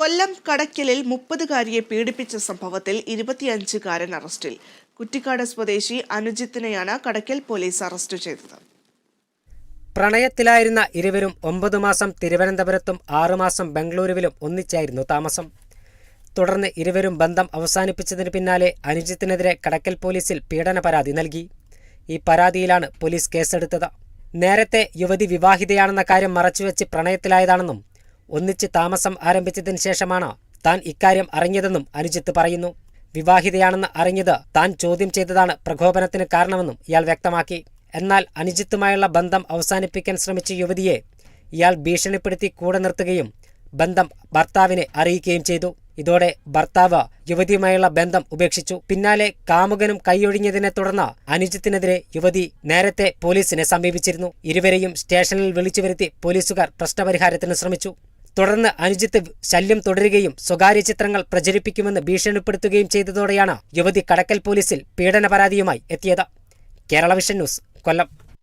കൊല്ലം കടയ്ക്കലിൽ മുപ്പതുകാരിയെ പീഡിപ്പിച്ച സംഭവത്തിൽ ഇരുപത്തിയഞ്ചുകാരൻ അറസ്റ്റിൽ. കുറ്റിക്കാട് സ്വദേശി അനുജിത്തിനെയാണ് കടയ്ക്കൽ പോലീസ് അറസ്റ്റ് ചെയ്തത്. പ്രണയത്തിലായിരുന്ന ഇരുവരും ഒമ്പത് മാസം തിരുവനന്തപുരത്തും ആറുമാസം ബംഗളൂരുവിലും ഒന്നിച്ചായിരുന്നു താമസം. തുടർന്ന് ഇരുവരും ബന്ധം അവസാനിപ്പിച്ചതിന് പിന്നാലെ അനുജിത്തിനെതിരെ കടക്കൽ പോലീസിൽ പീഡന പരാതി നൽകി. ഈ പരാതിയിലാണ് പോലീസ് കേസെടുത്തത്. നേരത്തെ യുവതി വിവാഹിതയാണെന്ന കാര്യം മറച്ചുവെച്ച് പ്രണയത്തിലായതാണെന്നും ഒന്നിച്ച് താമസം ആരംഭിച്ചതിന് ശേഷമാണ് താൻ ഇക്കാര്യം അറിഞ്ഞതെന്നും അനുജിത്ത് പറയുന്നു. വിവാഹിതയാണെന്ന് അറിഞ്ഞത് താൻ ചോദ്യം ചെയ്തതാണ് പ്രകോപനത്തിന് കാരണമെന്നും ഇയാൾ വ്യക്തമാക്കി. എന്നാൽ അനുജിത്തുമായുള്ള ബന്ധം അവസാനിപ്പിക്കാൻ ശ്രമിച്ച യുവതിയെ ഇയാൾ ഭീഷണിപ്പെടുത്തി കൂടെ നിർത്തുകയും ബന്ധം ഭർത്താവിനെ അറിയിക്കുകയും ചെയ്തു. ഇതോടെ ഭർത്താവ് യുവതിയുമായുള്ള ബന്ധം ഉപേക്ഷിച്ചു. പിന്നാലെ കാമുകനും കൈയൊഴിഞ്ഞതിനെ തുടർന്ന് അനുജിത്തിനെതിരെ യുവതി നേരത്തെ പോലീസിനെ സമീപിച്ചിരുന്നു. ഇരുവരെയും സ്റ്റേഷനിൽ വിളിച്ചു വരുത്തി പോലീസുകാർ പ്രശ്നപരിഹാരത്തിന് ശ്രമിച്ചു. തുടർന്ന് അനുജിത്ത് ശല്യം തുടരുകയും സ്വകാര്യ ചിത്രങ്ങൾ പ്രചരിപ്പിക്കുമെന്ന് ഭീഷണിപ്പെടുത്തുകയും ചെയ്തതോടെയാണ് യുവതി കടക്കൽ പോലീസിൽ പീഡന പരാതിയുമായി എത്തിയത്. Kerala vision news Kollam.